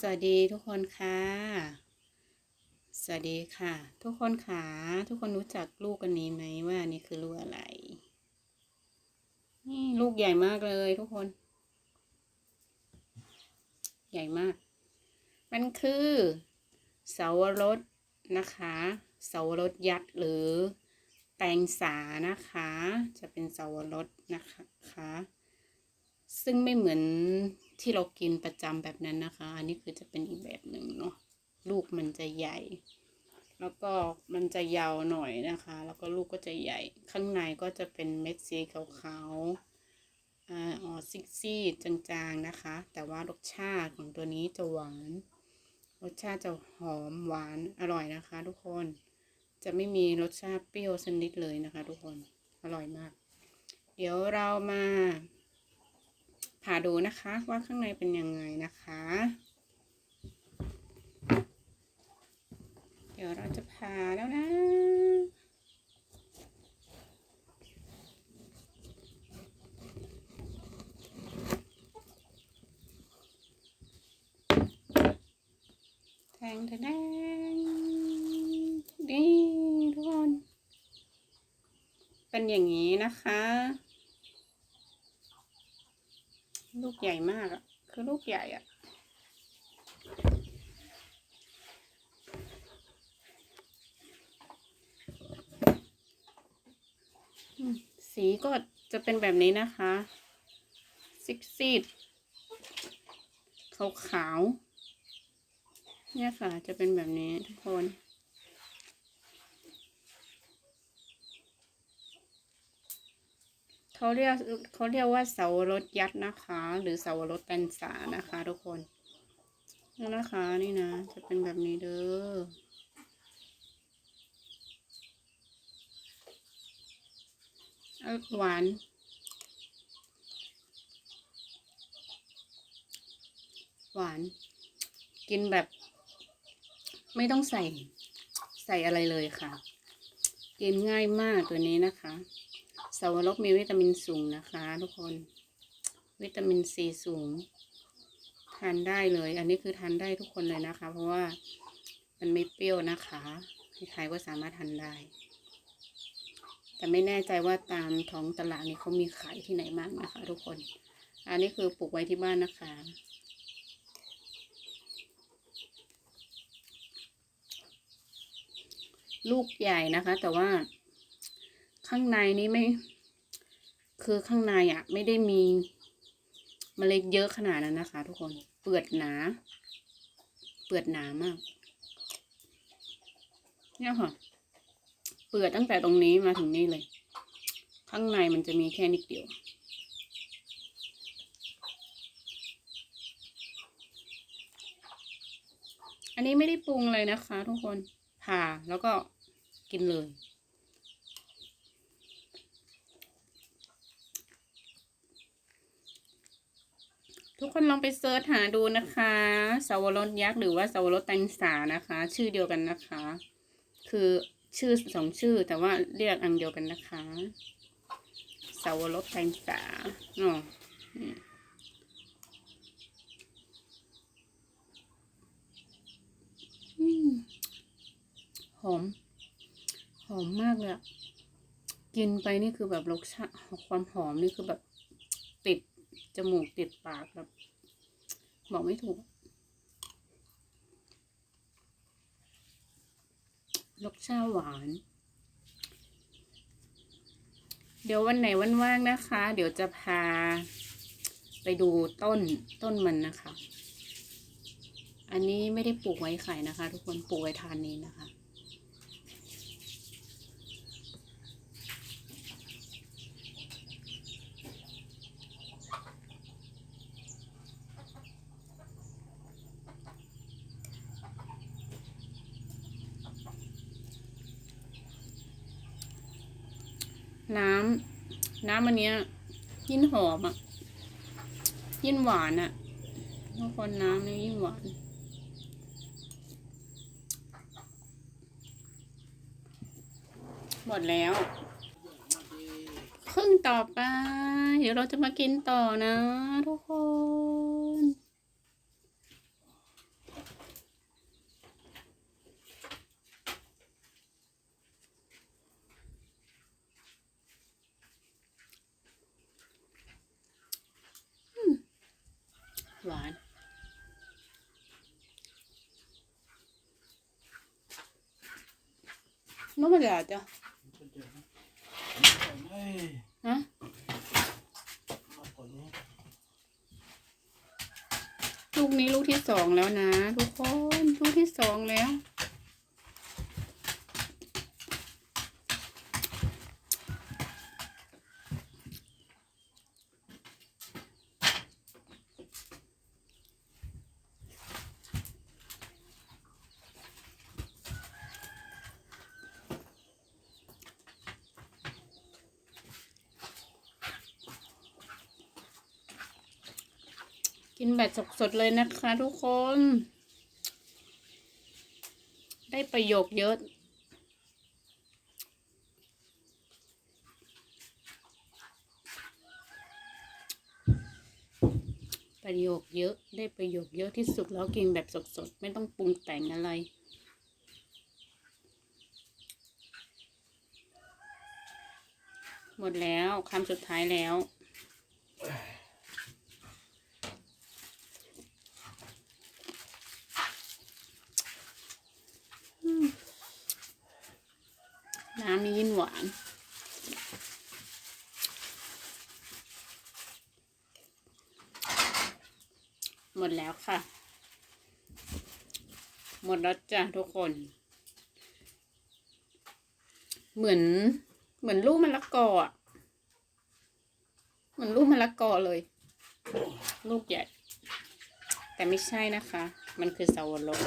สวัสดีทุกคนค่ะ สวัสดีค่ะ ทุกคนค่ะ ทุกคนรู้จักลูกอันนี้ไหมว่านี่คือลูกอะไร นี่ลูกใหญ่มากเลยทุกคน ใหญ่มาก มันคือเสาวรสนะคะเสาวรสยักษ์หรือแตงสานะคะ จะเป็นเสาวรสนะคะ ซึ่งไม่เหมือนที่เรากินประจำแบบนั้นนะคะ อันนี้คือจะเป็นอีกแบบหนึ่งเนาะลูกมันจะใหญ่ แล้วก็มันจะยาวหน่อยนะคะ แล้วก็ลูกก็จะใหญ่ ข้างในก็จะเป็นเม็ดสีขาวๆอ่าอ๋อซิกซี่จางๆนะคะ แต่ว่ารสชาติของตัวนี้จะหวาน รสชาติจะหอมหวานอร่อยนะคะ ทุกคนจะไม่มีรสชาติเปรี้ยวสนิดเลยนะคะ ทุกคนอร่อยมาก เดี๋ยวเรามา ผ่าดูนะคะว่าข้างในเป็นยังไงนะคะ เดี๋ยวเราจะผ่าแล้วนะแทงแทงนี่ทุกคน เป็นอย่างนี้นะคะ ลูกใหญ่มากอะคือลูกใหญ่อะสีก็จะเป็นแบบนี้นะคะซิกซีดขาขาวๆเนี่ยค่ะ จะเป็นแบบนี้ทุกคน เขาเรียกเขาเรียกว่าเสาวรสยัดนะคะ หรือเสาวรสแตนสานะคะ ทุกคนนี่นะคะนี่นะ จะเป็นแบบนี้เด้อหวานหวาน กินแบบ ไม่ต้องใส่ใส่อะไรเลยค่ะ กินง่ายมากตัวนี้นะคะ สาวรสมีวิตามินสูงนะคะ ทุกคน วิตามินซีสูง ทานได้เลย อันนี้คือทานได้ทุกคนเลยนะคะ เพราะว่ามันไม่เปรี้ยวนะคะใครๆก็สามารถทานได้ แต่ไม่แน่ใจว่าตามท้องตลาดนี่เขามีขายที่ไหนบ้างนะคะ ทุกคน อันนี้คือปลูกไว้ที่บ้านนะคะลูกใหญ่นะคะ แต่ว่า ข้างในนี้ไม่ คือข้างในอะ ไม่ได้มีเมล็ดเยอะขนาดนั้นนะคะ ทุกคนเปลือกหนา เปลือกหนามาก เนี่ยค่ะ เปลือกตั้งแต่ตรงนี้มาถึงนี่เลย ข้างในมันจะมีแค่นิดเดียวอันนี้ไม่ได้ปรุงเลยนะคะ ทุกคนผ่าแล้วก็กินเลย ทุกคนลองไปเซิร์ชหาดูนะคะสาวรสยักษ์หรือว่าสาวรสแตงสานะคะ ชื่อเดียวกันนะคะ คือชื่อสองชื่อแต่ว่าเรียกอันเดียวกันนะคะสาวรสแตงสาเนาะนี่อืมหอม หอมมากเลยกินไปนี่คือแบบรสชาติความหอมนี่คือแบบติด จมูกติดปากแบบบอกไม่ถูก รสชาติหวาน เดี๋ยววันไหนว่างๆนะคะ เดี๋ยวจะพาไปดูต้นต้นมันนะคะ อันนี้ไม่ได้ปลูกไว้ขายนะคะ ทุกคนปลูกไว้ทานนี้นะคะ น้ำ น้ำอันเนี้ย ยิ่งหอมอะ ยิ่งหวานอะทุกคนน้ำเนี่ยยิ่งหวาน หมดแล้ว ครึ่งต่อไป เดี๋ยวเราจะมากินต่อนะทุกคน หวาน น้ำมันอะไรจ้ะเฮ้ยฮะมาลูกนี้ลูกที่สองแล้วนะ ทุกคน ลูกที่สองแล้ว กินแบบสดๆเลยนะคะทุกคน ได้ประโยชน์เยอะ ประโยชน์เยอะ ได้ประโยชน์เยอะที่สุดแล้วกินแบบสดๆ ไม่ต้องปรุงแต่งอะไรหมดแล้วคำสุดท้ายแล้ว น้ำนี่ยิ่งหวานหมดแล้วค่ะ หมดแล้วจ้ะทุกคน เหมือน เหมือนลูกมะละกออะ เหมือนลูกมะละกอเลย ลูกใหญ่ แต่ไม่ใช่นะคะ มันคือสาวรส